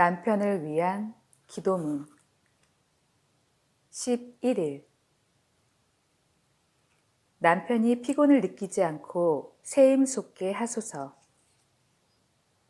남편을 위한 기도문 11일 남편이 피곤을 느끼지 않고 세임 솟게 하소서.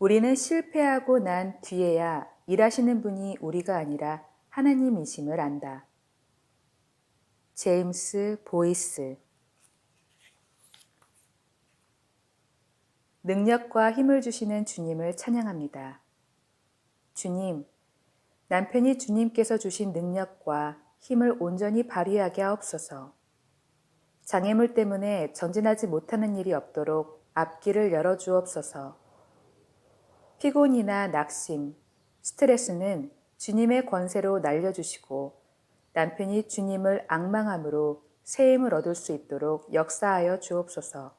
우리는 실패하고 난 뒤에야 일하시는 분이 우리가 아니라 하나님이심을 안다. 제임스 보이스 능력과 힘을 주시는 주님을 찬양합니다. 주님, 남편이 주님께서 주신 능력과 힘을 온전히 발휘하게 하옵소서. 장애물 때문에 전진하지 못하는 일이 없도록 앞길을 열어주옵소서. 피곤이나 낙심, 스트레스는 주님의 권세로 날려주시고 남편이 주님을 악망함으로 새 힘을 얻을 수 있도록 역사하여 주옵소서.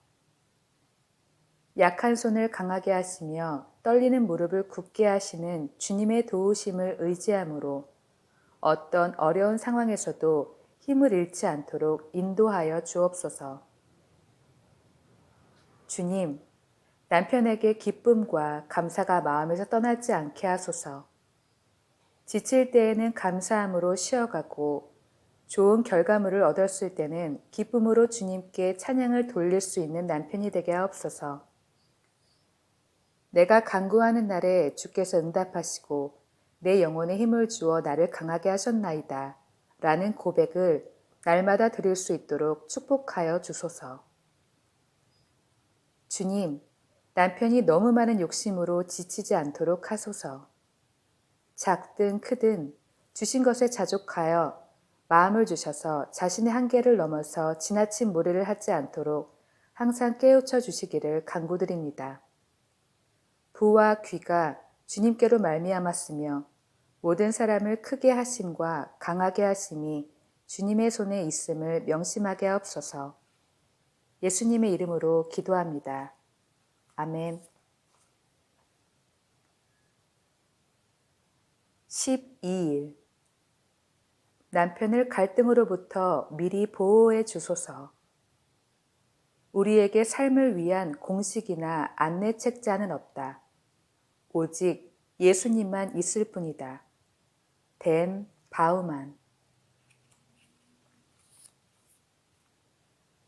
약한 손을 강하게 하시며 떨리는 무릎을 굳게 하시는 주님의 도우심을 의지함으로 어떤 어려운 상황에서도 힘을 잃지 않도록 인도하여 주옵소서. 주님, 남편에게 기쁨과 감사가 마음에서 떠나지 않게 하소서. 지칠 때에는 감사함으로 쉬어가고 좋은 결과물을 얻었을 때는 기쁨으로 주님께 찬양을 돌릴 수 있는 남편이 되게 하옵소서. 내가 간구하는 날에 주께서 응답하시고 내 영혼에 힘을 주어 나를 강하게 하셨나이다. 라는 고백을 날마다 드릴 수 있도록 축복하여 주소서. 주님, 남편이 너무 많은 욕심으로 지치지 않도록 하소서. 작든 크든 주신 것에 자족하여 마음을 주셔서 자신의 한계를 넘어서 지나친 무리를 하지 않도록 항상 깨우쳐 주시기를 간구드립니다. 부와 귀가 주님께로 말미암았으며 모든 사람을 크게 하심과 강하게 하심이 주님의 손에 있음을 명심하게 하옵소서. 예수님의 이름으로 기도합니다. 아멘. 12일 남편을 갈등으로부터 미리 보호해 주소서. 우리에게 삶을 위한 공식이나 안내 책자는 없다. 오직 예수님만 있을 뿐이다. 댄 바우만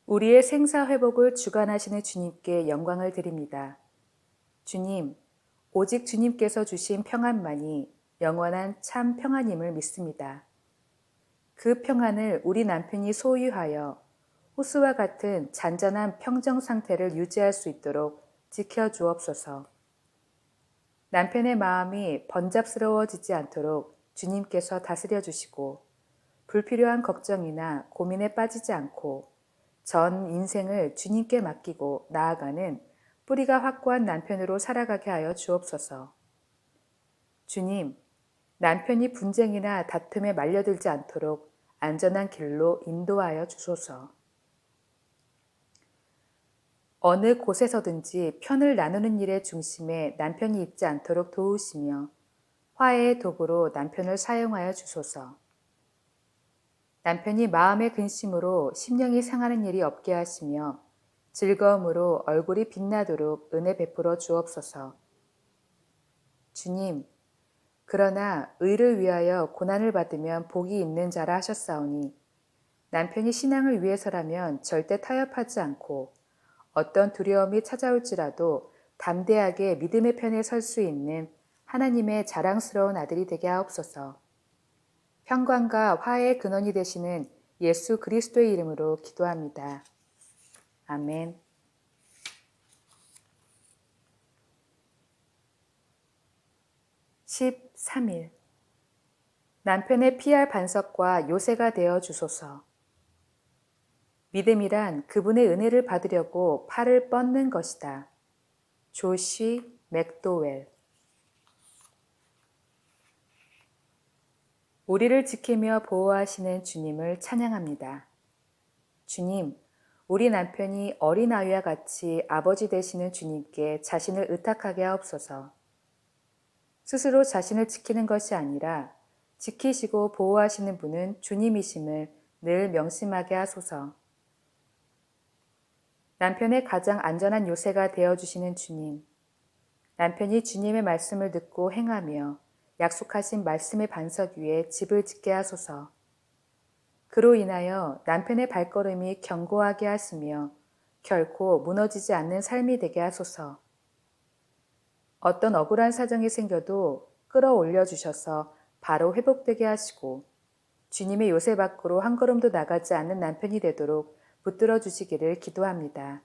우리의 생사 회복을 주관하시는 주님께 영광을 드립니다. 주님, 오직 주님께서 주신 평안만이 영원한 참 평안임을 믿습니다. 그 평안을 우리 남편이 소유하여 호수와 같은 잔잔한 평정 상태를 유지할 수 있도록 지켜 주옵소서. 남편의 마음이 번잡스러워지지 않도록 주님께서 다스려 주시고 불필요한 걱정이나 고민에 빠지지 않고 전 인생을 주님께 맡기고 나아가는 뿌리가 확고한 남편으로 살아가게 하여 주옵소서. 주님, 남편이 분쟁이나 다툼에 말려들지 않도록 안전한 길로 인도하여 주소서. 어느 곳에서든지 편을 나누는 일의 중심에 남편이 있지 않도록 도우시며 화해의 도구로 남편을 사용하여 주소서. 남편이 마음의 근심으로 심령이 상하는 일이 없게 하시며 즐거움으로 얼굴이 빛나도록 은혜 베풀어 주옵소서. 주님, 그러나 의를 위하여 고난을 받으면 복이 있는 자라 하셨사오니 남편이 신앙을 위해서라면 절대 타협하지 않고 어떤 두려움이 찾아올지라도 담대하게 믿음의 편에 설 수 있는 하나님의 자랑스러운 아들이 되게 하옵소서. 평강과 화해의 근원이 되시는 예수 그리스도의 이름으로 기도합니다. 아멘. (13일) 남편의 피할 반석과 요새가 되어 주소서. 믿음이란 그분의 은혜를 받으려고 팔을 뻗는 것이다. 조시 맥도웰 우리를 지키며 보호하시는 주님을 찬양합니다. 주님, 우리 남편이 어린아이와 같이 아버지 되시는 주님께 자신을 의탁하게 하옵소서. 스스로 자신을 지키는 것이 아니라 지키시고 보호하시는 분은 주님이심을 늘 명심하게 하소서. 남편의 가장 안전한 요새가 되어주시는 주님. 남편이 주님의 말씀을 듣고 행하며 약속하신 말씀의 반석 위에 집을 짓게 하소서. 그로 인하여 남편의 발걸음이 견고하게 하시며 결코 무너지지 않는 삶이 되게 하소서. 어떤 억울한 사정이 생겨도 끌어올려 주셔서 바로 회복되게 하시고 주님의 요새 밖으로 한 걸음도 나가지 않는 남편이 되도록 붙들어 주시기를 기도합니다.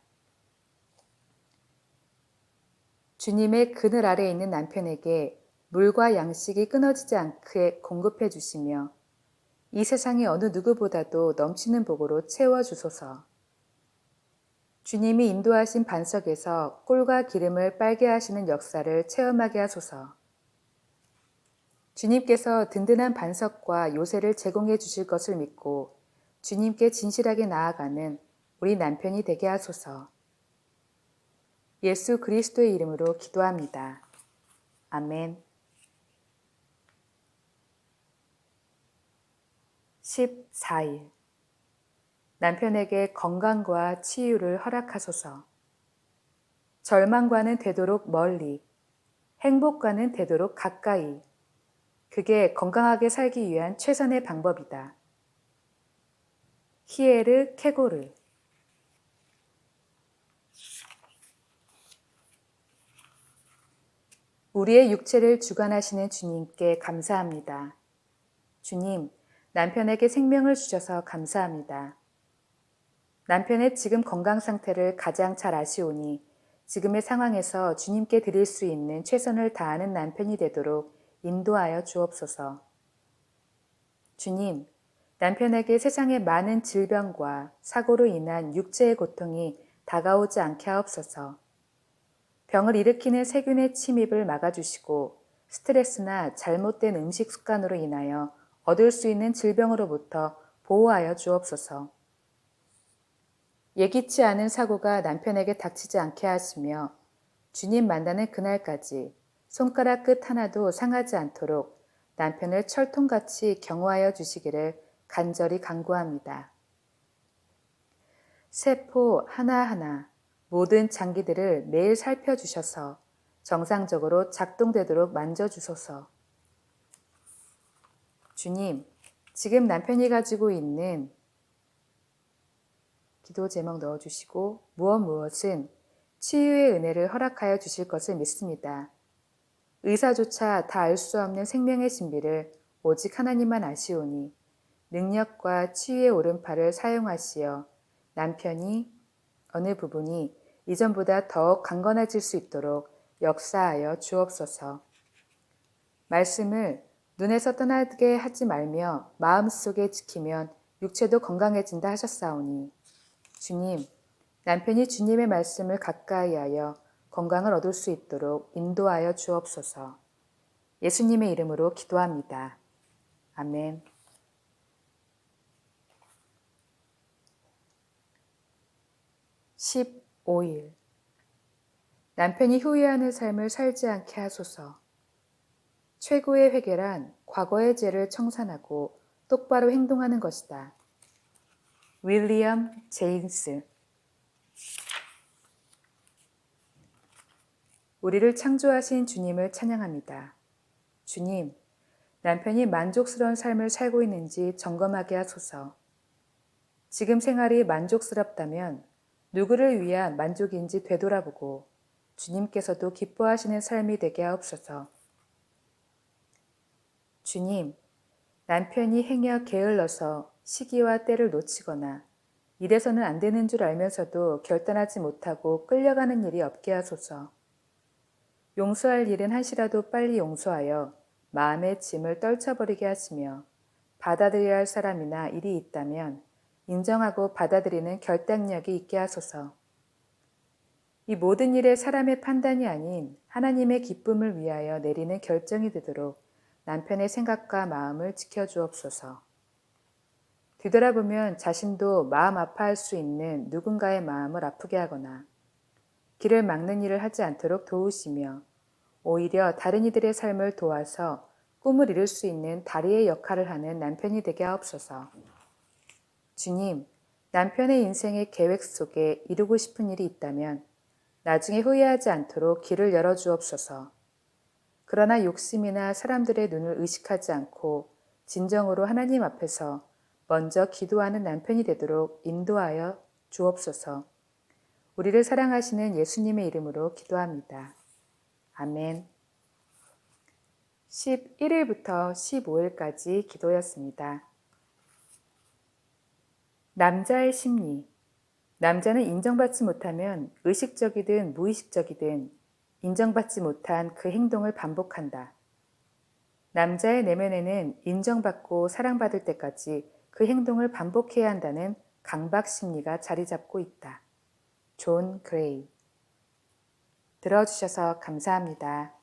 주님의 그늘 아래 있는 남편에게 물과 양식이 끊어지지 않게 공급해 주시며 이 세상의 어느 누구보다도 넘치는 복으로 채워 주소서. 주님이 인도하신 반석에서 꿀과 기름을 빨게 하시는 역사를 체험하게 하소서. 주님께서 든든한 반석과 요새를 제공해 주실 것을 믿고 주님께 진실하게 나아가는 우리 남편이 되게 하소서. 예수 그리스도의 이름으로 기도합니다. 아멘. 14일 남편에게 건강과 치유를 허락하소서. 절망과는 되도록 멀리, 행복과는 되도록 가까이. 그게 건강하게 살기 위한 최선의 방법이다. 히에르 케고르 우리의 육체를 주관하시는 주님께 감사합니다. 주님, 남편에게 생명을 주셔서 감사합니다. 남편의 지금 건강 상태를 가장 잘 아시오니 지금의 상황에서 주님께 드릴 수 있는 최선을 다하는 남편이 되도록 인도하여 주옵소서. 주님, 남편에게 세상의 많은 질병과 사고로 인한 육체의 고통이 다가오지 않게 하옵소서. 병을 일으키는 세균의 침입을 막아주시고 스트레스나 잘못된 음식 습관으로 인하여 얻을 수 있는 질병으로부터 보호하여 주옵소서. 예기치 않은 사고가 남편에게 닥치지 않게 하시며 주님 만나는 그날까지 손가락 끝 하나도 상하지 않도록 남편을 철통같이 경호하여 주시기를 간절히 간구합니다. 세포 하나하나 모든 장기들을 매일 살펴주셔서 정상적으로 작동되도록 만져주소서. 주님, 지금 남편이 가지고 있는 기도 제목 넣어주시고 무엇 무엇은 치유의 은혜를 허락하여 주실 것을 믿습니다. 의사조차 다 알 수 없는 생명의 신비를 오직 하나님만 아시오니 능력과 치유의 오른팔을 사용하시어 남편이 어느 부분이 이전보다 더욱 강건해질 수 있도록 역사하여 주옵소서. 말씀을 눈에서 떠나게 하지 말며 마음속에 지키면 육체도 건강해진다 하셨사오니 주님, 남편이 주님의 말씀을 가까이 하여 건강을 얻을 수 있도록 인도하여 주옵소서. 예수님의 이름으로 기도합니다. 아멘. (15일) 남편이 후회하는 삶을 살지 않게 하소서. 최고의 회개란 과거의 죄를 청산하고 똑바로 행동하는 것이다. 윌리엄 제임스 우리를 창조하신 주님을 찬양합니다. 주님, 남편이 만족스러운 삶을 살고 있는지 점검하게 하소서. 지금 생활이 만족스럽다면 누구를 위한 만족인지 되돌아보고 주님께서도 기뻐하시는 삶이 되게 하옵소서. 주님, 남편이 행여 게을러서 시기와 때를 놓치거나 이래서는 안 되는 줄 알면서도 결단하지 못하고 끌려가는 일이 없게 하소서. 용서할 일은 한시라도 빨리 용서하여 마음의 짐을 떨쳐버리게 하시며 받아들여야 할 사람이나 일이 있다면 인정하고 받아들이는 결단력이 있게 하소서. 이 모든 일에 사람의 판단이 아닌 하나님의 기쁨을 위하여 내리는 결정이 되도록 남편의 생각과 마음을 지켜주옵소서. 뒤돌아보면 자신도 마음 아파할 수 있는 누군가의 마음을 아프게 하거나 길을 막는 일을 하지 않도록 도우시며 오히려 다른 이들의 삶을 도와서 꿈을 이룰 수 있는 다리의 역할을 하는 남편이 되게 하옵소서. 주님, 남편의 인생의 계획 속에 이루고 싶은 일이 있다면 나중에 후회하지 않도록 길을 열어주옵소서. 그러나 욕심이나 사람들의 눈을 의식하지 않고 진정으로 하나님 앞에서 먼저 기도하는 남편이 되도록 인도하여 주옵소서. 우리를 사랑하시는 예수님의 이름으로 기도합니다. 아멘. 11일부터 15일까지 기도였습니다. 남자의 심리. 남자는 인정받지 못하면 의식적이든 무의식적이든 인정받지 못한 그 행동을 반복한다. 남자의 내면에는 인정받고 사랑받을 때까지 그 행동을 반복해야 한다는 강박 심리가 자리 잡고 있다. 존 그레이. 들어주셔서 감사합니다.